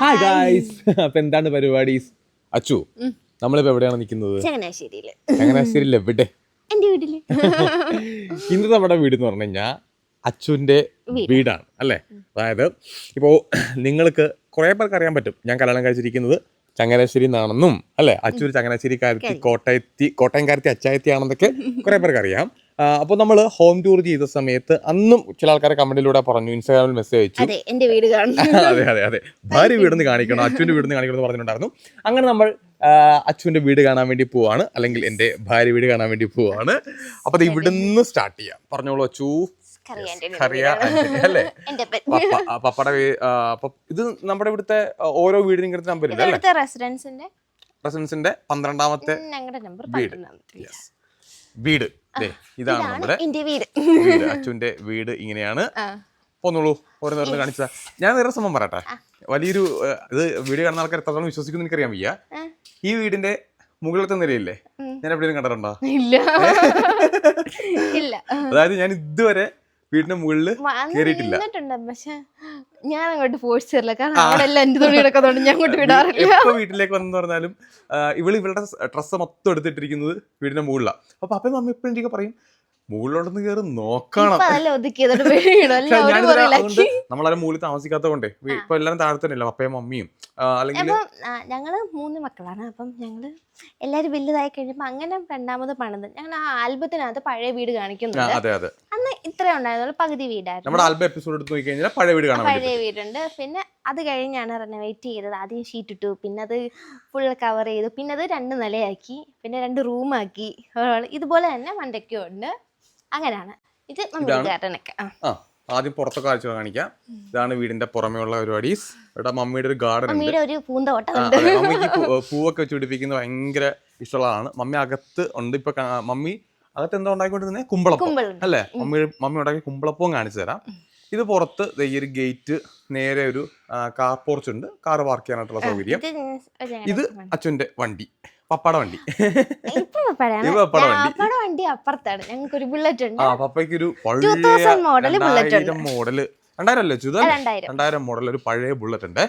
Hi guys അപ്പൊ എന്താണ് പരിപാടീസ് അച്ചു നമ്മളിപ്പോ എവിടെയാണ് നിൽക്കുന്നത്? ചങ്ങനാശ്ശേരിയിൽ. ചങ്ങനാശ്ശേരിയിൽ എവിടെ? എന്റെ വീട്ടിൽ. ഇന്ന് നമ്മുടെ വീട് എന്ന് പറഞ്ഞു കഴിഞ്ഞാൽ അച്ചുവിന്റെ വീടാണ് അല്ലേ? അതായത് ഇപ്പോ നിങ്ങൾക്ക് കുറെ പേർക്ക് അറിയാൻ പറ്റും. ഞാൻ കല്യാണം കഴിച്ചിരിക്കുന്നത് ചങ്ങനാശ്ശേരി എന്നാണെന്നും അല്ലെ? അച്ചു ഒരു ചങ്ങനാശ്ശേരിക്കാരത്തി കോട്ടയത്തി കോട്ടയംകാരത്തി അച്ചായത്തി ആണെന്നൊക്കെ കുറെ പേർക്ക് അറിയാം. അപ്പോൾ നമ്മൾ ഹോം ടൂർ ചെയ്ത സമയത്ത് അന്നും ചില ആൾക്കാരെ കമന്റിലൂടെ പറഞ്ഞു ഇൻസ്റ്റാഗ്രാമിൽ മെസ്സേജ് അയച്ചു. അതെ എന്റെ വീട് കാണണം. അതെ അതെ അതെ. ഭാര്യ വീടിന്ന് കാണിക്കണം അച്ഛന്റെ വീടിന്ന് കാണിക്കണം എന്ന് പറഞ്ഞിട്ടുണ്ടായിരുന്നു. അങ്ങനെ നമ്മൾ അച്ഛന്റെ വീട് കാണാൻ വേണ്ടി പോവാണ് അല്ലെങ്കിൽ എന്റെ ഭാര്യ വീട് കാണാൻ വേണ്ടി പോവാണ്. അപ്പോൾ അത് ഇവിടുന്ന് സ്റ്റാർട്ട് ചെയ്യാം. പറഞ്ഞോളൂ അച്ചു അല്ലേ. പപ്പയുടെ ഇത് നമ്മുടെ ഇവിടുത്തെ ഓരോ വീടിനും ഇങ്ങനത്തെ നമ്പർ ഇല്ല റെസിഡൻസിന്റെ പന്ത്രണ്ടാമത്തെ വീട്. വീട്. ഇതാണ് നമ്മുടെ എന്റെ വീട്. വീട്. ഇങ്ങനെയാണ്. പോന്നോളൂ ഓരോ നേരം കാണിച്ചതാ ഞാൻ വേറെ സംഭവം പറയട്ടെ. വലിയൊരു ഇത് വീഡിയോ കാണുന്ന ആൾക്കാർ എത്രത്തോളം വിശ്വസിക്കുന്നു എനിക്കറിയാൻ വയ്യ. ഈ വീടിന്റെ മുകളിലത്തെ നിലയില്ലേ. ഞാൻ എവിടെയും കണ്ടിട്ടുണ്ടോ? ഇല്ല. ഇല്ല. അതായത് ഞാൻ ഇതുവരെ വീടിന്റെ മുകളിൽ വന്ന് കേറിയിട്ടില്ല. പക്ഷെ ഞാൻ അങ്ങോട്ട് ഫോഴ്സ് ചെയ്തില്ല കാരണം അവിടെ എല്ലാം എന്റെ തുണി കിടക്കുന്നതുകൊണ്ട് ഞാൻ അങ്ങോട്ട് വിടാറില്ല. എപ്പോ വീട്ടിലേക്ക് വന്നെന്ന് പറഞ്ഞാലും ഇവൾ ഇവളുടെ ഡ്രസ്സ് മൊത്തം എടുത്തിട്ടിരിക്കുന്നത് വീടിന്റെ മുകളിലാണ് അപ്പൊ അപ്പൊ അമ്മ എപ്പോഴും എനിക്ക് പറയും. മുകളിലോട്ടൊന്ന് കയറി നോക്കണം. നമ്മളാരും മുകളിൽ താമസിക്കാത്തത് കൊണ്ടേ ഇപ്പൊ എല്ലാരും താഴെ അപ്പയും മമ്മിയും? അല്ലെങ്കിൽ ഞങ്ങൾ മൂന്ന് മക്കളാണ്. അപ്പം ഞങ്ങൾ എല്ലാരും വലുതായി കഴിഞ്ഞപ്പോ അങ്ങനെ രണ്ടാമത് പണിത്. ഞങ്ങൾ ആ ആൽബത്തിനകത്ത് പഴയ വീട് കാണിക്കുന്നുണ്ട്. അതെ അതെ. അന്ന് ഇത്രേ ഉണ്ടായിരുന്നുള്ളൂ പകുതി വീടായിരുന്നു. നമ്മുടെ ആൽബം എപ്പിസോഡ് എടുത്ത് നോക്കി കഴിഞ്ഞാൽ പഴയ വീട് കാണാൻ പഴയ വീടുണ്ട്. പിന്നെ അത് കഴിഞ്ഞാണ് റെനോവേറ്റ് ചെയ്തത്. ആദ്യം ഷീറ്റ് ഇട്ടു പിന്നെ അത് ഫുൾ കവർ ചെയ്തു പിന്നെ അത് രണ്ട് നിലയാക്കി പിന്നെ രണ്ട് റൂമാക്കി ഇതുപോലെ തന്നെ മണ്ടയ്ക്കും ഉണ്ട്. അങ്ങനെയാണ്. ഇത് നമ്മുടെ ഗാർഡനൊക്കെ ആ. ആദ്യം പുറത്തെ കാഴ്ച കാണിക്കാം. ഇതാണ് വീടിന്റെ പുറമേ ഉള്ള പരിപാടീസ്. ഇവിടെ മമ്മിയുടെ ഒരു ഗാർഡൻ ഉണ്ട്. മമ്മിയുടെ ഒരു പൂന്തോട്ടം മമ്മിക്ക് പൂവൊക്കെ വെച്ച് പിടിപ്പിക്കുന്ന ഭയങ്കര ഇഷ്ടമുള്ളതാണ്. മമ്മി അകത്ത് ഉണ്ട്. ഇപ്പൊ മമ്മി അകത്ത് എന്താ ഉണ്ടാക്കിക്കൊണ്ടിരുന്നത് കുമ്പളപ്പം. അല്ലെ? മമ്മി മമ്മി ഉണ്ടാക്കി കുമ്പളപ്പവും കാണിച്ചു തരാം. ഇത് പുറത്ത് ഈ ഒരു ഗേറ്റ് നേരെ ഒരു കാർ പോർച്ച് ഉണ്ട്. കാർ പാർക്ക് ചെയ്യാനായിട്ടുള്ള സൗകര്യം. ഇത് അച്ഛന്റെ വണ്ടി. പപ്പാടെ വണ്ടി. ഇത് പപ്പയുടെ വണ്ടി. അപ്പുറത്താണ്. ഞങ്ങൾക്ക് ഒരു ബുള്ളറ്റ് ഉണ്ട്. ആ പപ്പയ്ക്ക് ഒരു 2000 മോഡൽ ബുള്ളറ്റ് ഉണ്ട്. മോഡൽ രണ്ടായിരം അല്ലേ ചുത രണ്ടായിരം. മോഡൽ ഒരു പഴയ ബുള്ളറ്റ് ഉണ്ട്.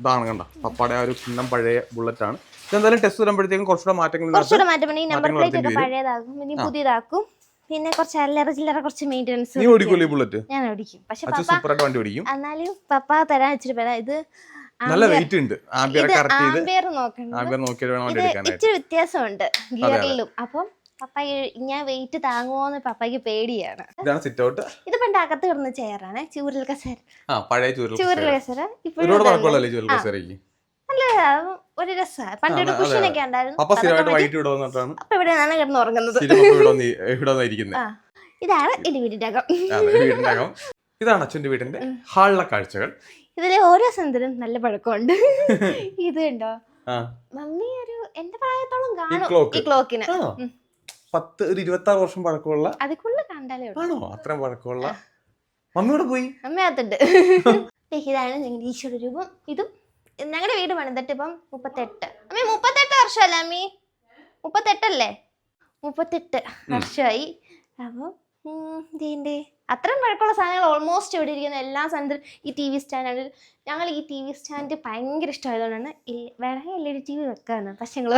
ഇതാണ് കണ്ട പപ്പയുടെ ആ ഒരു കിണ്ണം പഴയ ബുള്ളറ്റ് ആണ്. ഇതെന്തായാലും ടെസ്റ്റ് വരുമ്പോഴത്തേക്കും കുറച്ചുകൂടെ മാറ്റങ്ങൾ കുറച്ചുകൂടെ മാറ്റം. ഈ നമ്പർ പ്ലേറ്റ് ഒക്കെ ഇനി പഴയതാക്കും പിന്നെ പുതിയതാക്കും. പിന്നെ കുറച്ച് അല്ലറ ചില്ലറ കുറച്ച് മെയിന്റെനൻസ് നീ ഓടിക്കൂലേ ബുള്ളറ്റ് ഞാൻ ഓടിക്കും. പക്ഷെ സൂപ്പറായിട്ട് വണ്ടി ഓടിക്കും. എന്നാലും പപ്പ തരാൻ ഇച്ചിരി പേരാ. ഇത് നല്ല വെയിറ്റ് ഉണ്ട്. ആംബിയർ കറക്റ്റ് ചെയ്ത് ആംബിയർ നോക്കണം ആംബിയർ നോക്കിയിട്ട് വേണം വണ്ടി ഇത് എടുക്കാനായിട്ട്. ഇച്ചിരി വ്യത്യാസമുണ്ട് ഗിയറിലും. അപ്പം പപ്പ ഞാൻ വെയിറ്റ് താങ്ങുമോന്ന് പപ്പയ്ക്ക് പേടിയാണ്. ഇതാണ് സിറ്റ് ഔട്ട് ഇത് പണ്ട് അകത്ത് കിടന്ന ചെയറാണ് ചൂരൽ കസേര. ആ പഴയ ചൂരൽ ചൂരൽ കസേര. ഇപ്പോഴും ഒരുപാട് കസേരയ്ക്ക്? നല്ല ഒരു രസമാണ് പണ്ടൊരു ഒരു കുഷനൊക്കെ ഉണ്ടായിരുന്നു. പപ്പ സ്ഥിരമായിട്ട് വൈകിട്ട് ഇവിടെ വന്നിട്ടാണ്. അപ്പൊ ഇവിടെ നിന്നാണ് കിടന്ന് ഉറങ്ങുന്നത്. സ്ഥിരം പപ്പ ഇവിടെ വന്ന് ഇവിടെ വന്നിരിക്കുന്നത് ആ ഇതാണ് എന്റെ വീടിന്റെ അകം. അതെ ഇതാണ് അച്ഛന്റെ വീടിന്റെ ഹാളിലെ കാഴ്ചകൾ. ഇതിലെ ഓരോ സെന്തിനും നല്ല പഴക്കമുണ്ട്. ഇത് ഉണ്ടോ ആ. മമ്മി ഒരു എന്റെ പ്രായത്തോളം കാണും. clock? ഈ ക്ലോക്കിന് ആ. പത്ത് ഒരു ഇരുപത്തി ആറ് വർഷം പഴക്കമുള്ള ആണോ? അത്രയും പഴക്കമുള്ള മമ്മിയോട് പോയി. അമ്മയാത്തുണ്ട് ഇതാണ് ഞങ്ങളുടെ ഈശ്വര രൂപം. ഇതും ഞങ്ങളുടെ വീട് പണിതിട്ട് ഇപ്പം മുപ്പത്തെട്ട്. അമ്മി മുപ്പത്തെട്ട് വർഷമല്ലേ അമ്മി? മുപ്പത്തെട്ടല്ലേ? മുപ്പത്തെട്ട് വർഷമായി. അപ്പം ഉം, ഇതിന്റെ അത്രയും പഴക്കമുള്ള സാധനങ്ങൾ ഓൾമോസ്റ്റ് ഇവിടെ ഇരിക്കുന്ന എല്ലാ സാധനത്തിലും ഈ ടി വി സ്റ്റാൻഡാണ് ഞങ്ങൾ ഈ ടി വി സ്റ്റാൻഡ് ഭയങ്കര ഇഷ്ടമായതുകൊണ്ടാണ് വേണമെങ്കിൽ L E D T V വെക്കാന്ന്. പക്ഷെ ഞങ്ങൾ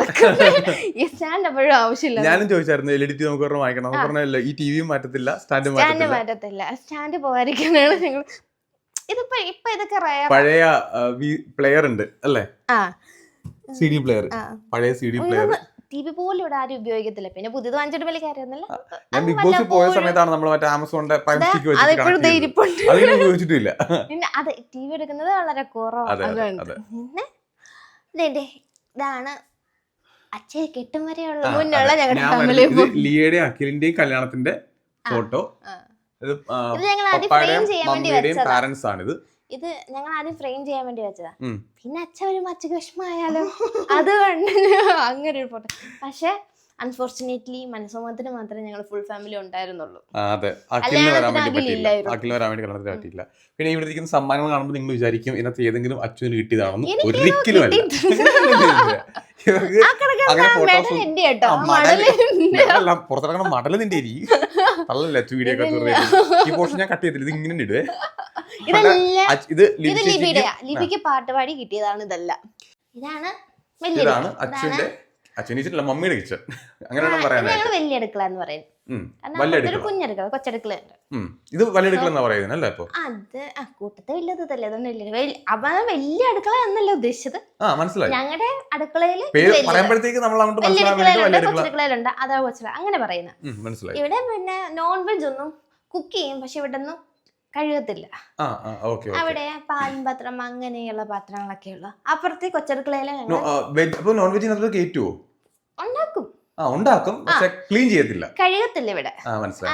ഈ സ്റ്റാൻഡ് എപ്പോഴും ആവശ്യമില്ല. ഞാനും ചോദിച്ചായിരുന്നു എൽ ഇ ഡി ടി നമുക്ക് ഒരെണ്ണം വാങ്ങിക്കണം. പറഞ്ഞല്ലോ ഈ ടി വിയും മാറ്റത്തില്ല സ്റ്റാൻഡ് സ്റ്റാൻഡ് മാറ്റത്തില്ല. സ്റ്റാൻഡ് പോകാതിരിക്കാനാണ് ഞങ്ങൾ ഇതിപ്പോ ഇപ്പൊ ഇതൊക്കെ പഴയ പ്ലെയർ ഉണ്ട് അല്ലേ? ആ. സി ഡി പ്ലെയർ പഴയ C D player T V പോലും ഇവിടെ ആരും ഉപയോഗിക്കത്തില്ല. പിന്നെ പുതിയത് വാങ്ങിച്ചിട്ട് വലിയ കാര്യമൊന്നുമില്ല. ഞാൻ ബിഗ് ബോസിൽ പോയ സമയത്താണ് നമ്മൾ മറ്റേ ആമസോണിന്റെ ഉപയോഗിച്ചിട്ടില്ല. പിന്നെ അത് ടി വി എടുക്കുന്നത് വളരെ കുറവാണ്. പിന്നെ ഇതാണ് അച്ഛൻ കെട്ടും വരെയുള്ള മുന്നുള്ള. ഞങ്ങളുടെ ഫാമിലി ലിയയുടെയും അഖിലിന്റെയും കല്യാണത്തിന്റെ ഫോട്ടോ. ഇത് ഞങ്ങൾ ആദ്യം ഫ്രെയിം ചെയ്യാൻ വേണ്ടി. പാരന്റ്സ് ആണിത് ഇത് ഞങ്ങൾ ആദ്യം ഫ്രെയിം ചെയ്യാൻ വേണ്ടി വെച്ചതാ. പിന്നെ അച്ഛൻ ഒരു മച്ച വിഷമമായാലോ? അത് അങ്ങനെ ഒരു ഫോട്ടോ പക്ഷെ അൺഫോർച്ചുനേറ്റ്ലി മനസ്സോമത്തിന് മാത്രമേ ഞങ്ങൾ ഫുൾ ഫാമിലി ഉണ്ടായിരുന്നുള്ളൂ. അതെ. അഖിലിന് വരാൻ വേണ്ടി കല്യാണത്തിന് പറ്റിയില്ല. അഖിലിന് വരാൻ വേണ്ടി കല്യാണത്തിന് പറ്റിയില്ല. പിന്നെ ഇവിടെ ഇരിക്കുന്ന സമ്മാനങ്ങൾ കാണുമ്പോൾ നിങ്ങൾ വിചാരിക്കും ഇതിനകത്ത് ഏതെങ്കിലും അച്ഛന് കിട്ടിയതാണെന്ന് ഒരിക്കലും അല്ല. മടൽ. പുറത്തിറങ്ങണ നിന്റെ അച്ചു വീഡിയോ. ഈ പോർഷൻ ഞാൻ കട്ട് ചെയ്തില്ല ഇത് ഇങ്ങനെ ഇടുവേ ഇത് ലിപിക്ക് പാട്ട് പാടി കിട്ടിയതാണ് ഇതെല്ലാം. ഇതാണ് ഇതാണ് അച്ഛന്റെ അച്ഛൻ കിച്ചൺ. അങ്ങനെയാണ് പറയാനായിട്ട് വലിയ അടുക്കള എന്ന് പറയുന്നത്. വലിയ അടുക്കള. ഇത് വലിയ എന്നാ പറയുന്നത് അല്ലേ ഇപ്പൊ അത് ആ കൂട്ടത്തെ വലിയത് ഇതല്ലേ അതുകൊണ്ട് വലിയ അടുക്കള എന്നല്ല ഉദ്ദേശിച്ചത്. ആ മനസ്സിലായി. ഞങ്ങളുടെ വലിയത്. പറയുമ്പോഴത്തേക്ക് നമ്മൾ കൊച്ചടുക്കളയിലുണ്ട് അതാ കൊച്ചട അങ്ങനെ പറയുന്നത് ഇവിടെ പിന്നെ നോൺ വെജ് ഒന്നും കുക്ക് ചെയ്യും പക്ഷെ ഇവിടെ ഒന്നും കഴുകത്തില്ല അവിടെ പാലും പാത്രം അങ്ങനെയുള്ള പാത്രങ്ങളൊക്കെ ഉള്ളു അപ്പുറത്തെ കൊച്ചടുക്കളയിലെ ഞങ്ങൾ വെജ് അപ്പൊ നോൺ വെജിനകത്ത് കയറ്റുവോ? ഉണ്ടാക്കും. ആ ഉണ്ടാക്കും. പക്ഷെ ക്ലീൻ ചെയ്യത്തില്ല. കഴുകത്തില്ല ഇവിടെ.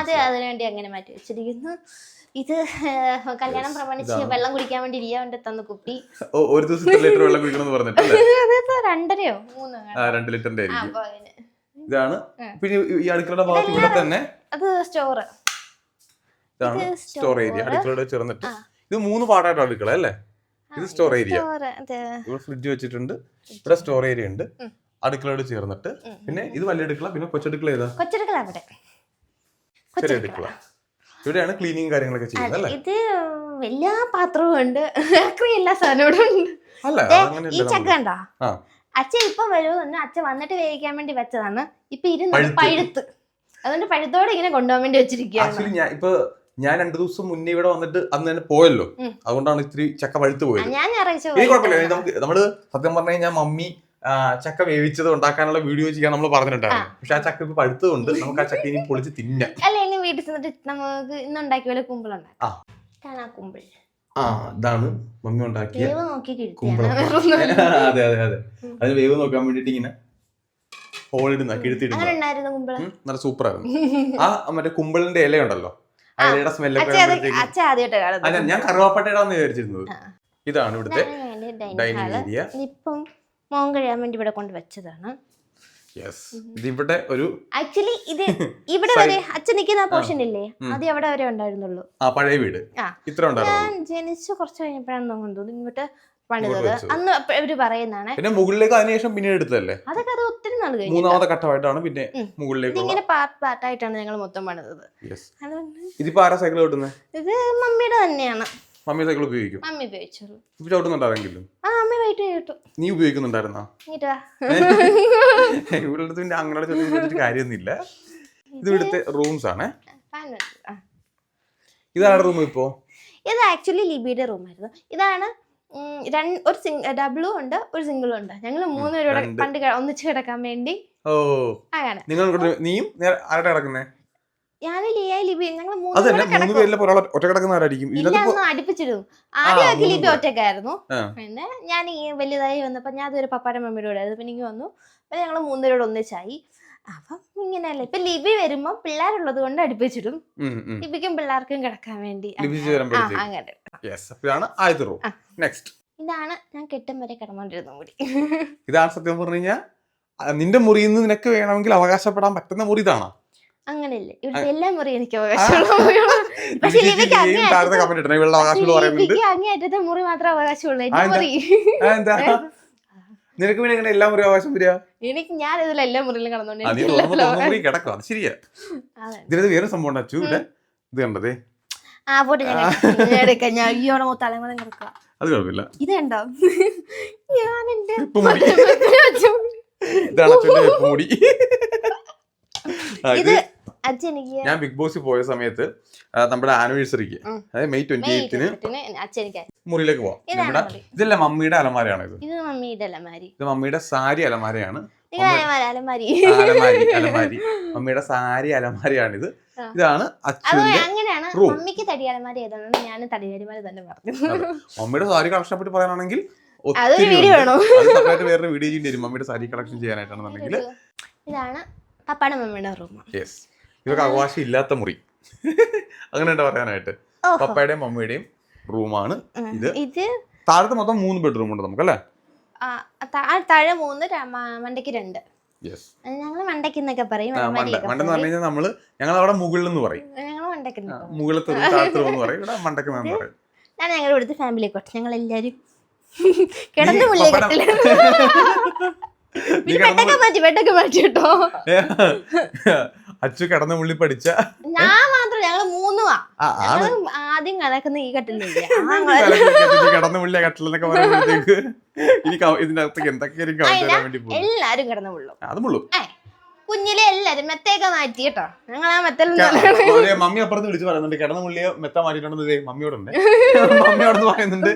അതെ അതിനുവേണ്ടി അങ്ങനെ മാറ്റി വെച്ചിരിക്കുന്നു. ഇത് കല്യാണം പ്രമാണിച്ച്. വെള്ളം കുടിക്കാൻ വേണ്ടി ഇരിയാ വേണ്ടി തന്ന കുപ്പി. ഒരു ദിവസം ലിറ്റർ വെള്ളം കുടിക്കണം രണ്ടരയോ? മൂന്നോ? രണ്ട് ലിറ്ററിന്റെ ഇതാണ്. പിന്നെ ഈ അടുക്കളയുടെ ഭാഗത്ത് ഇവിടെ തന്നെ അത് സ്റ്റോറ് ഇതാണ് ഇത് സ്റ്റോർ ഏരിയ. അടുക്കളയുടെ ചേർന്നിട്ട് ഇത് മൂന്ന് പാടായിട്ട് അടുക്കള അല്ലേ? ഇത് സ്റ്റോർ ഏരിയ ഇവിടെ ഫ്രിഡ്ജ് വെച്ചിട്ടുണ്ട്. ഇവിടെ സ്റ്റോർ ഏരിയ ഉണ്ട്. അടുക്കളയോട് ചേർന്നിട്ട്. പിന്നെ ഇത് വലിയ അടുക്കള പിന്നെ കൊച്ചടുക്കള ഏതാ? കൊച്ചടുക്കള അവിടെ. ചെറിയ അടുക്കള. ഇവിടെയാണ് ക്ലീനിങ് കാര്യങ്ങളൊക്കെ ചെയ്യുന്നത് അല്ലേ? ഇത് എല്ലാ പാത്രവും ഉണ്ട്. എല്ലാ സാധനവും ഉണ്ട്. അല്ല ഈ ചക്ക അച്ഛൻ ഇപ്പം വരുമെന്ന് അച്ഛൻ വന്നിട്ട് വേവിക്കാൻ വേണ്ടി വെച്ചതാണ്. ഇപ്പൊ ഇരുന്ന് പഴുത്ത്. അതുകൊണ്ട് പഴുത്തോടെ ഇങ്ങനെ കൊണ്ടുപോകാൻ വേണ്ടി വെച്ചിരിക്കുകയാണ് ഞാൻ രണ്ടു ദിവസം മുന്നേ ഇവിടെ വന്നിട്ട് അന്ന് തന്നെ പോയല്ലോ. അതുകൊണ്ടാണ് ഇത്തിരി ചക്ക പഴുത്ത് പോയത്. ഇനി കുഴപ്പമില്ല. നമുക്ക് നമ്മൾ സത്യം പറഞ്ഞു കഴിഞ്ഞാൽ മമ്മി ചക്ക വേവിച്ചത് ഉണ്ടാക്കാനുള്ള വീഡിയോ ചെയ്യാൻ നമ്മൾ പറഞ്ഞിട്ടുണ്ടായിരുന്നു. പക്ഷെ ആ ചക്ക ഇപ്പൊ പഴുത്തതുകൊണ്ട് നമുക്ക് ആ ചക്ക ഇനി പൊളിച്ച് തിന്നാം. അല്ല ഇനി വീട്ടിൽ ചെന്നിട്ട് നമുക്ക് ഇന്ന് ഉണ്ടാക്കിയ പോലെ കുമ്പിൾ ആ. ഉണ്ടാക്കാം ആ ഇതാണ് മമ്മി ഉണ്ടാക്കിയ കുമ്പളം അതെ അതെ അതെ. അതിന് വേവ് നോക്കാൻ വേണ്ടിട്ട് ഇങ്ങനെ ഹോളിടുന്ന കിഴുത്തിടുന്ന നല്ല സൂപ്പർ ആയിരുന്നു. ആ മറ്റേ കുമ്പളിന്റെ ഇല ഉണ്ടല്ലോ ആ സ്മെല്ല് വരുമ്പോഴത്തേക്കും ആദ്യമായിട്ട് കാണുന്നത്. ഞാൻ- കറുവാപ്പട്ടയിടാന്ന് വിചാരിച്ചിരുന്നത് ഇതാണ് ഇവിടുത്തെ ഡൈനിങ് ഏരിയ ഇപ്പം മോൻ കഴിയാൻ വേണ്ടി ഇവിടെ കൊണ്ട് വെച്ചതാണ്. യെസ് ഇതിവിടെ ഒരു ആക്ച്വലി ഇത് ഇവിടെ വരെ അച്ഛൻ നിൽക്കുന്ന പോർഷൻ ഇല്ലേ. അത് അവിടെ വരെ ഉണ്ടായിരുന്നുള്ളൂ? ആ പഴയ വീട്. ഇത്ര ഉണ്ടായിരുന്നു ഞാൻ ജനിച്ചു കുറച്ച് കഴിഞ്ഞപ്പോഴാണ് തോന്നുന്നത് ഇങ്ങോട്ട് പണിതത് അന്ന് അവർ ഇവർ പറയുന്നതാണ് പിന്നെ മുകളിലേക്ക് അതിനുശേഷം പിന്നീട് എടുത്തതല്ലേ? അതൊക്കെ അത് ഒത്തിരി നാൾ കഴിഞ്ഞു. മൂന്നാമത്തെ ഘട്ടമായിട്ടാണ് പിന്നെ മുകളിലേക്ക് ഇങ്ങനെ പാർട്ട് പാർട്ട് ആയിട്ടാണ് ഞങ്ങൾ മൊത്തം പണിതത്. ഇതിപ്പോ ആരാ സൈക്കിൾ ഓട്ടുന്നത് ഇത് മമ്മിയുടെ തന്നെയാണ്. മമ്മി സൈക്കിൾ ഉപയോഗിക്കും? മമ്മി ഉപയോഗിച്ചോളൂ ഇപ്പൊ ചവിട്ടുന്നുണ്ടാരെങ്കിലും ആ അമ്മ വൈകിട്ട് കേട്ടു നീ ഉപയോഗിക്കുന്നുണ്ടായിരുന്നാ? ഇവിടെ പിന്നെ അങ്ങനെ ചോദിച്ചിട്ട് കാര്യമൊന്നുമില്ല. ഇത് ഇവിടുത്തെ റൂംസ് ആണ്. ഇതാണ് റൂം ഇപ്പോ? ഇത് ആക്ച്വലി ലിബിയുടെ റൂമായിരുന്നു ഇതാണ് ഉം, രണ്ട് ഒരു ഡബിളും ഉണ്ട് ഒരു സിംഗിളും ഉണ്ട്. ഞങ്ങൾ മൂന്നുപേരോടെ. പണ്ട് ഒന്നിച്ച് കിടക്കാൻ വേണ്ടി ഓ. അങ്ങനെ. നിങ്ങൾ നീയും ആരുടെ കിടക്കുന്നേ? ഞാൻ ലിയ ലിബി ഞങ്ങൾ മൂന്ന് പേരിലെ ഒരാൾ ഒറ്റ ഇതിനകത്ത് ഒന്നും അടുപ്പിച്ചിടും ആദ്യമൊക്കെ ലിബി ഒറ്റക്കായിരുന്നു പിന്നെ ഞാൻ ഈ വലുതായി വന്നപ്പോൾ ഞാൻ അതൊരു പപ്പാടെ മമ്മിയുടെ കൂടെ ആയിരുന്നു. പിന്നെ എനിക്ക് വന്നു. പിന്നെ ഞങ്ങൾ മൂന്നുപേരോട് ഒന്നിച്ചായി. അപ്പം ഇങ്ങനെയല്ല? ഇപ്പൊ ലിബി വരുമ്പോ പിള്ളേരുള്ളത് കൊണ്ട് അടുപ്പിച്ചിടും. ലിബിക്കും പിള്ളേർക്കും കിടക്കാൻ വേണ്ടി. അങ്ങനെ. ഇതാണ് ഞാൻ കെട്ടും വരെ കിടന്നോണ്ടിരുന്ന മുടി ഇതാണ് സത്യം പറഞ്ഞു കഴിഞ്ഞാൽ നിന്റെ മുറിയിൽ നിന്ന് നിനക്ക് വേണമെങ്കിൽ അവകാശപ്പെടാൻ പറ്റുന്ന മുറി ഇതാണോ. അങ്ങനെയല്ലേ. ഇവിടുത്തെ എല്ലാ മുറി എനിക്ക് അവകാശമുള്ള മുറി മാത്രമേ അവകാശമുള്ളൂ. എന്റെ മുറി. നിനക്ക് പിന്നെ എങ്ങനെ എല്ലാ മുറി അവകാശം വരിക? എനിക്ക് ഞാൻ ഇതിൽ എല്ലാ മുറിയിലും കടന്നോണ്ട് കിടക്കും അത് ശരിയാ. ഇതിനത് വേറെ സംഭവം ഉണ്ടാച്ചു ഇവിടെ ഇത് കണ്ടതേ. ആ പോട്ടെ ഞാൻ എടുക്കാം. ഞാൻ അയ്യോടെ തലമുറ കിടക്കുക അത് കുഴപ്പമില്ല. ഇത് കണ്ടോ? ഞാൻ എന്റെ. ഇതാണ് മുടി. ഇത് ഞാൻ ബിഗ് ബോസിൽ പോയ സമയത്ത് നമ്മുടെ ആനിവേഴ്സറിക്ക് അതായത് മെയ് ട്വന്റി എയ്റ്റിന് എയ്ത്തിന് മുറിയിലേക്ക് പോവാം. നമ്മുടെ. ഇതല്ല മമ്മിയുടെ അലമാരയാണ് ഇത്? ഇത് മമ്മിയുടെ അലമാരി. ഇത് മമ്മിയുടെ സാരി അലമാരയാണ്. അലമാരി അലമാരി. മമ്മിയുടെ സാരി അലമാരയാണിത്. ഇത് ഇതാണ് അങ്ങനെയാണ്. മമ്മിക്ക് തടി അലമാരി ഏതാണെന്ന് ഞാൻ തടിയരിമാരി തന്നെ പറഞ്ഞു. മമ്മിയുടെ സാരി കളക്ഷനെ പറ്റി പറയാനാണെങ്കിൽ ഒത്തിരി വേറൊരു വീഡിയോ ചെയ്യേണ്ടി വരും. മമ്മിയുടെ സാരി കളക്ഷൻ ചെയ്യാനായിട്ടാണെന്നുണ്ടെങ്കിൽ. ഇതാണ് പപ്പാടെ മമ്മിയുടെ റൂം യെസ് ഇവർക്ക് അവകാശം ഇല്ലാത്ത മുറി. അങ്ങനെ ഉണ്ട് പറയാനായിട്ട് പപ്പയുടെയും മമ്മിയുടെയും റൂമാണ് ഇത്. ഇത് താഴത്ത് മൊത്തം മൂന്ന് ബെഡ്റൂം ഉണ്ട് നമുക്ക് അല്ലേ? താഴെ മൂന്ന് മണ്ടയ്ക്ക് രണ്ട്. യെസ് ഞങ്ങൾ മണ്ടയ്ക്ക് എന്നൊക്കെ പറയും മണ്ട. അലമാരിയൊക്കെ മണ്ടെന്ന് പറഞ്ഞു കഴിഞ്ഞാൽ നമ്മൾ ഞങ്ങൾ അവിടെ മുകളിൽ പറയും. മുകളിലത്തെ താഴത്തെ റൂം എന്ന് പറയും. ഇവിടെ മണ്ടക്ക് എന്ന് പറയും. ഞാൻ ഞങ്ങളുടെ ഇവിടുത്തെ ഫാമിലി കുറച്ച് ഞങ്ങൾ എല്ലാരും കിടന്നു മാറ്റി മാറ്റി കേട്ടോ. അച്ചു കിടന്ന ഉള്ളി പഠിച്ച. ഞാൻ മാത്രം ഞങ്ങൾ മൂന്നുവാ. ആദ്യം കലക്കുന്ന ഈ കട്ടിലില്ല കിടന്ന കട്ടിലെന്നൊക്കെ പറയുമ്പോഴത്തേക്ക് ഇനി ഇതിന്റെ അകത്തേക്ക് എന്തൊക്കെ എല്ലാരും കടന്നു ഉള്ളു അത് മുള്ളു. കുഞ്ഞിലെ എല്ലാരും മെത്തേക്ക മാറ്റി കേട്ടോ. ഞങ്ങൾ ആ മെത്തൽ മമ്മി അപ്പുറത്ത് വിളിച്ച് പറയുന്നുണ്ട് കിടന്ന മുള്ളിയെ മെത്ത മാറ്റിയിട്ടുണ്ടെന്ന് ഇതേ മമ്മിയോടുണ്ട്. മമ്മിയോട് പറയുന്നുണ്ട്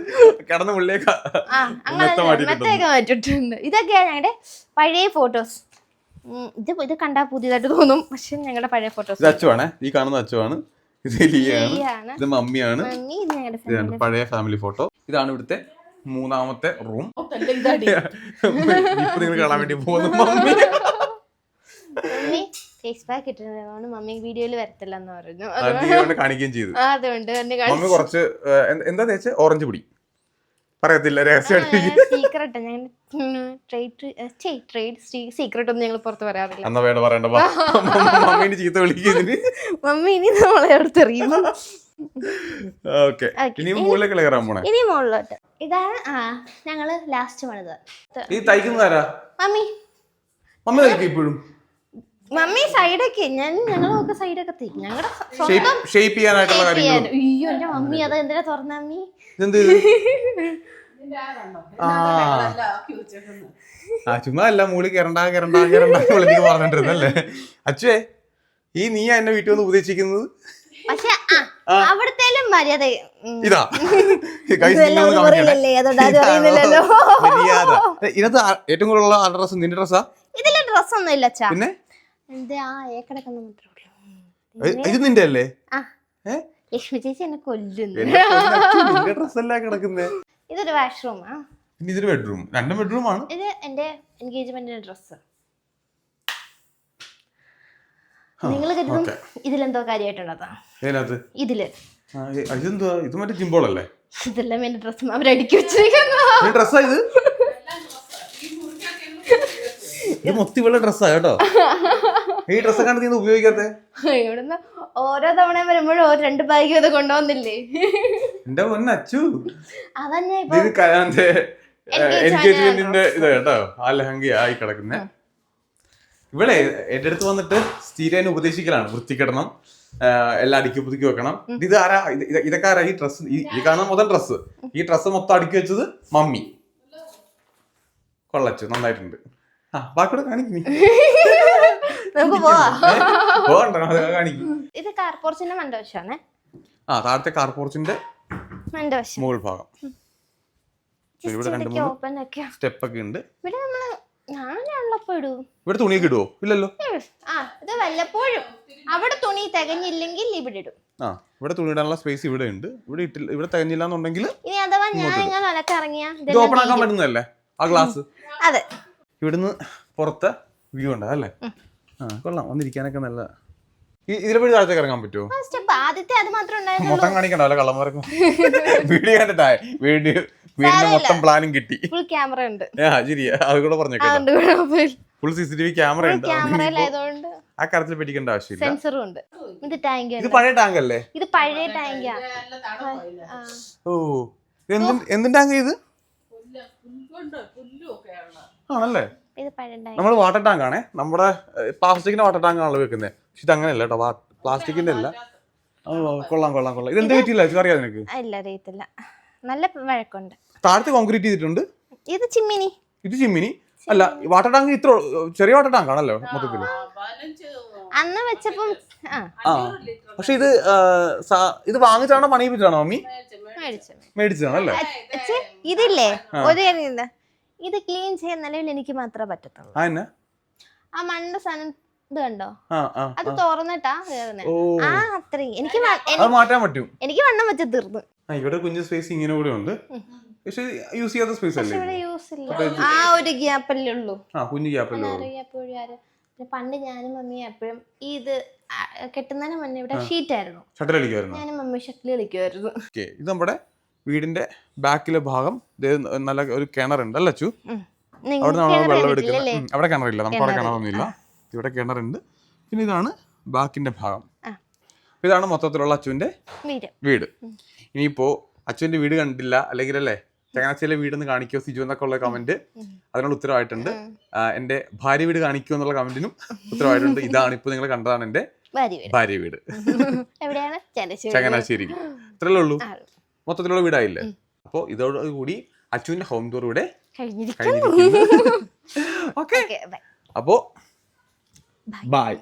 കിടന്ന മാറ്റിയിട്ടുണ്ട് മെത്തേക്ക മാറ്റിയിട്ടുണ്ട്. ഇതൊക്കെയാ ഞങ്ങളുടെ പഴയ ഫോട്ടോസ്. ഇത് ഇത് കണ്ടാ പുതിയതായിട്ട് തോന്നും പക്ഷെ ഞങ്ങളുടെ പഴയ ഫോട്ടോസ്. ഇത് അച്ചുവാണ്. ഈ കാണുന്ന അച്ചുവാണ്. ഇത് ലിയാണ്. ഇത് മമ്മിയാണ്. മമ്മി ഇത് ഞങ്ങളുടെ ഇതാണ് പഴയ ഫാമിലി ഫോട്ടോ ഇതാണ് ഇവിടുത്തെ മൂന്നാമത്തെ റൂം ഇപ്പൊ നിങ്ങൾ കാണാൻ വേണ്ടി പോകുന്നു മമ്മി. മമ്മി ഫേസ് പാക്ക് ഇട്ടിരുന്നതാണ് മമ്മി വീഡിയോയിൽ വരത്തില്ലെന്ന് പറഞ്ഞു. അത് ഇതുകൊണ്ട് കാണിക്കുകയും ചെയ്തു. ആ, അതുകൊണ്ട് എന്നെ മമ്മി കുറച്ച് ഏഹ്, എന്ത്- എന്താ തേച്ച് ഓറഞ്ച് പൊടി. പറയത്തില്ല രഹസ്യമായിട്ട് സീക്രട്ട് ഞങ്ങൾ ട്രേഡ് ട്രേഡ് സീക്രട്ട് ഒന്നും ഞങ്ങൾ പുറത്ത് പറയാറില്ല. എന്നാ വേണ്ട പറയണ്ട വാ. മമ്മീനെ ചീത്ത വിളിക്കുന്നതിന് മമ്മി ഇനി നമ്മളെ അടുത്തെറിയും ഓക്കെ. Okay. ഇനി കയറാൻ പോണേ. ഇനി മുകളിലോട്ട്. ഇതാണ് ആ ഞങ്ങൾ ലാസ്റ്റ് പണിത്. ഈ തയ്ക്കുന്നതാരാ മമ്മി. മമ്മി തയ്ക്കും ഇപ്പോഴും. മമ്മി സൈഡൊക്കെ ഞാൻ ഞങ്ങളൊക്കെ സൈഡൊക്കെ തരും ഞങ്ങളുടെ സ്വന്തം ഷേപ്പ് ചെയ്യാനായിട്ടുള്ള shape കാര്യങ്ങൾ അയ്യോ എന്റെ മമ്മി അത്. എന്തിനാ തുറന്ന മമ്മി? ഇതെന്ത്? ഇത്? ആ ചുമ്മാ അല്ല മൂളി കിരണ്ടാ കിരണ്ടാ കയറണ്ട എനിക്ക് പറഞ്ഞിട്ടിരുന്നല്ലേ അച്ഛേ ഈ നീ എന്നെ വീട്ടിൽ വന്ന് ഉപദേശിക്കുന്നത്? പക്ഷെ ആ അവിടത്തേലും മര്യാദ ഇതാ. മര്യാദ. ഇതിനകത്ത് ഏറ്റവും കൂടുതലുള്ള ഡ്രസ് നിന്റെ ഡ്രസ്സാ ഇതിലെ ഡ്രസ്സൊന്നും ഇല്ല പിന്നെ? ഇത് നിന്റെ അല്ലേ ലക്ഷ്മി ചേച്ചി എന്നെ കൊല്ലുന്നു. ഡ്രസ്സല്ല കിടക്കുന്നേ? ഇതൊരു വാഷ്റൂമാ പിന്നെ ഇതൊരു ബെഡ്റൂം രണ്ടും ബെഡ്റൂം ആണ്. ഇത് എന്റെ എൻഗേജ്മെന്റിന്റെ ഡ്രസ്സ് നിങ്ങൾ കരുതും ഇതിലെന്തോ ഇതിനകത്ത് ഇതിൽ. ഇതെന്തുവാ ഇത് മറ്റേ ജിമ്പോളല്ലേ ഇതെല്ലാം എന്റെ ഡ്രസ്സ് അവരടുക്കി വെച്ചിരിക്കുന്നു. ഈ ഡ്രസ്സാ ഇത്? ഇത് മൊത്തി ഇവളുടെ ഡ്രസ്സാ കേട്ടോ. ഈ ഡ്രസ് നീ ഉപയോഗിക്കാത്ത? ഇവിടുന്ന് ഓരോ തവണ വരുമ്പോഴും ഓരോ രണ്ട് ബാഗ് ഇത് കൊണ്ടുവന്നില്ലേ? എന്റെ പൊന്നെ അച്ചു. അതന്നെ എൻഗേജ്മെന്റിന്റെ ഇത് കേട്ടോ ആ ലഹങ്ക ആയി കിടക്കുന്ന. ഇവിടെ എന്റെ അടുത്ത് വന്നിട്ട് സ്ഥിരേനെ ഉപദേശിക്കലാണ് വൃത്തിക്കിടണം എല്ലാം അടുക്കി പുതുക്കി വെക്കണം. ഇത് ആരാ ഇത് ഇത് ഇതൊക്കെ ആരാ ഈ ഡ്രസ് ഈ കാണുന്ന മൊത്തം ഡ്രസ്സ് ഈ ഡ്രസ്സ് മൊത്തം അടുക്കി വെച്ചത് മമ്മി. കൊള്ളച്ചു നന്നായിട്ടുണ്ട്. ആ ബാക്കിയുടെ കാണിക്കും നമുക്ക് പോവാ. ഇത് കാർപോർച്ചിന്റെ മണ്ടവശാണേ. ആ താഴത്തെ കാർപോർച്ചിന്റെ മണ്ടവശം. മുകൾ ഭാഗം. ഇവിടെ രണ്ട് മൂന്ന് സ്റ്റെപ്പ് ഒക്കെ ഉണ്ട്. ഇവിടെ നമ്മൾ ഞാനുള്ളപ്പോ ഇടൂ ഇവിടെ തുണിയൊക്കെ ഇടുവോ? ഇല്ലല്ലോ. ആ ഇത് വല്ലപ്പോഴും അവിടെ തുണി തികഞ്ഞില്ലെങ്കിൽ ഇവിടെ ഇടും. ആ ഇവിടെ തുണി ഇടാനുള്ള സ്പേസ് ഇവിടെ ഉണ്ട്. ഇവിടെ ഇട്ടില്ല ഇവിടെ തികഞ്ഞില്ല എന്നുണ്ടെങ്കിൽ ഇനി അഥവാ ഞാൻ ഇങ്ങനെ അലക്കിറങ്ങിയ ഇത് ഓപ്പൺ ആക്കാൻ പറ്റുന്നതല്ലേ? ആ ഗ്ലാസ് അതെ. ഇവിടുന്ന് പുറത്തെ വ്യൂ ഉണ്ട് അല്ലേ ആ. കൊള്ളാം വന്നിരിക്കാനൊക്കെ നല്ല ഈ- ഇതിലെ പോയി താഴത്തേക്ക് ഇറങ്ങാൻ പറ്റുമോ സ്റ്റെപ്പ് ആദ്യത്തെ അത് മാത്രം ഉണ്ടായിരുന്നു മൊത്തം കാണിക്കണ്ട അല്ല കള്ളന്മാർക്ക്. വീഡിയോ കണ്ടിട്ടായി വീഡിയോ വീടിന്റെ മൊത്തം പ്ലാനും കിട്ടി. ഫുൾ ക്യാമറ ഉണ്ട്. ആ ശരിയാ അത് കൂടെ പറഞ്ഞേക്കാം അതുകൊണ്ട് കുഴപ്പമില്ല full C C T V camera ഉണ്ട്. ക്യാമറയിലായതുകൊണ്ട് ആ കാര്യത്തിൽ പേടിക്കേണ്ട ആവശ്യമില്ല. സെൻസറും ഉണ്ട്. ഇത് ടാങ്ക് ഇത് പഴയ ടാങ്ക് അല്ലേ? ഇത് പഴയ ടാങ്കാ ഓ ഇത് ടാങ്ക് ആണല്ലേ? നമ്മൾ വാട്ടർ ടാങ്ക് ആണേ. നമ്മുടെ പ്ലാസ്റ്റിക്കിന്റെ വാട്ടർ ടാങ്ക് ആണല്ലോ വെക്കുന്നത് പക്ഷെ ഇത് അങ്ങനെയല്ല കേട്ടോ പ്ലാസ്റ്റിക്കിന്റെ അല്ല. കൊള്ളാം കൊള്ളാം കൊള്ളാം. ഇത് എന്ത് പറ്റിയില്ല അറിയാം നിനക്ക്? ഇല്ല അറിയത്തില്ല. നല്ല വഴക്കുണ്ട്. താഴത്തെ കോൺക്രീറ്റ് ചെയ്തിട്ടുണ്ട്. ഇത് ചിമ്മിനി. ഇത് ചിമ്മിനി. അല്ല വാട്ടർ ടാങ്ക് ഇത്ര ചെറിയ വാട്ടർ ടാങ്ക് ആണല്ലോ മൊത്തത്തിൽ അന്ന് വെച്ചപ്പം ആ. പക്ഷെ ഇത് ഇത് വാങ്ങിച്ചാണോ പണിയിപ്പിച്ചാണോ മമ്മി? മേടിച്ചാണല്ലേ ഇതില്ലേ? ഒരു ഇതാ. ക്ലീൻ ചെയ്യാൻ നിലവിൽ എനിക്ക് മാത്രമേ പറ്റത്തുള്ളൂ. ആ മണ്ണിന്റെ ആ മണ്ണ സാധനം ഇത് കണ്ടോ? അത് തുറന്നിട്ടാ കേറുന്നത് ഓ. ആ അത്രയും. എനിക്ക് അത് മാറ്റാൻ പറ്റും. എനിക്ക് വണ്ണം വെച്ച് തീർന്നു. ആ ഇവിടെ കുഞ്ഞു സ്പേസ് ഇങ്ങനെ കൂടെ ഉണ്ട്. പക്ഷേ യൂസ് ചെയ്യാത്ത സ്പേസ് അല്ലേ ഇവിടെ യൂസ് ഇല്ല. ആ ഒരു ഗ്യാപ്പല്ലേ ഉള്ളൂ. ആ കുഞ്ഞു ഗ്യാപ്പല്ലോ എപ്പോഴും ആര്? പിന്നെ പണ്ട് ഞാനും മമ്മിയും എപ്പോഴും ഈ ഇത് കെട്ടുന്നതിന് മുന്നേ ഇവിടെ ഷീറ്റ് ആയിരുന്നു. ഷട്ടിൽ കളിക്കുമായിരുന്നു ഞാനും മമ്മി ഷട്ടിൽ കളിക്കുമായിരുന്നു ഓക്കെ ഇത് നമ്മുടെ വീടിന്റെ ബാക്കിലെ ഭാഗം നല്ല ഒരു കിണറുണ്ട് അല്ല ചു അവിടെ നമ്മൾ വെള്ളം എടുക്കുന്നത്? അവിടെ കിണറില്ല നമുക്ക് അവിടെ കിണറൊന്നുമില്ല. ഇവിടെ കിണറുണ്ട്. പിന്നെ ഇതാണ് ബാക്കിന്റെ ഭാഗം. ഇതാണ് മൊത്തത്തിലുള്ള അച്ചുവിന്റെ വീട്. ഇനിയിപ്പോ അച്ചുവിന്റെ വീട് കണ്ടില്ല അല്ലെങ്കിൽ അല്ലേ? ചങ്ങനാശ്ശേരിയിലെ വീട് കാണിക്കോ സിജു എന്നൊക്കെ ഉള്ള കമന്റ് അതിനുള്ള ഉത്തരവായിട്ടുണ്ട്. എന്റെ ഭാര്യ വീട് കാണിക്കോ എന്നുള്ള കമന്റിനും ഉത്തരവായിട്ടുണ്ട്. ഇതാണ് ഇപ്പൊ നിങ്ങൾ കണ്ടതാണ് എന്റെ ഭാര്യ വീട്. എവിടെയാണ്? ചങ്ങനാശ്ശേരി. ഇത്രേ ഉള്ളൂ. മൊത്തത്തിലുള്ള വീടായില്ലേ? അപ്പോൾ ഇതോടുകൂടി അച്ചുവിന്റെ ഹോം ടൂർ ഇവിടെ അപ്പോ ബൈ